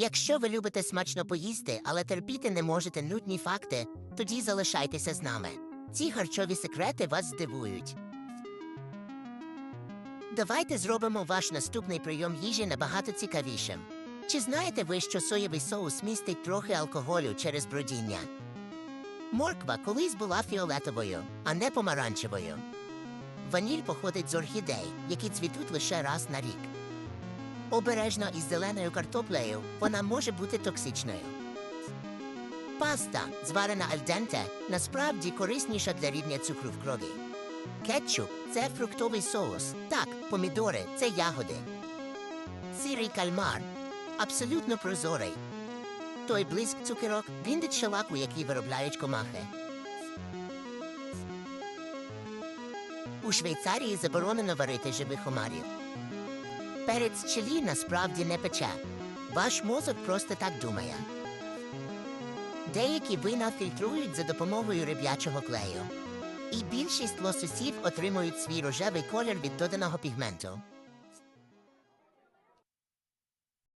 Якщо ви любите смачно поїсти, але терпіти не можете нудні факти, тоді залишайтеся з нами. Ці харчові секрети вас здивують. Давайте зробимо ваш наступний прийом їжі набагато цікавішим. Чи знаєте ви, що соєвий соус містить трохи алкоголю через бродіння? Морква колись була фіолетовою, а не помаранчевою. Ваніль походить з орхідей, які цвітуть лише раз на рік. Обережно із зеленою картоплею вона може бути токсичною. Паста, зварена альденте, насправді корисніша для рівня цукру в крові. Кетчуп це фруктовий соус. Так, помідори це ягоди. Сирий кальмар абсолютно прозорий. Той блиск цукерок він від шелаку, який виробляють комахи. У Швейцарії заборонено варити живих омарів. Перець чилі насправді не пече. Ваш мозок просто так думає. Деякі вина фільтрують за допомогою риб'ячого клею. І більшість лососів отримують свій рожевий колір від доданого пігменту.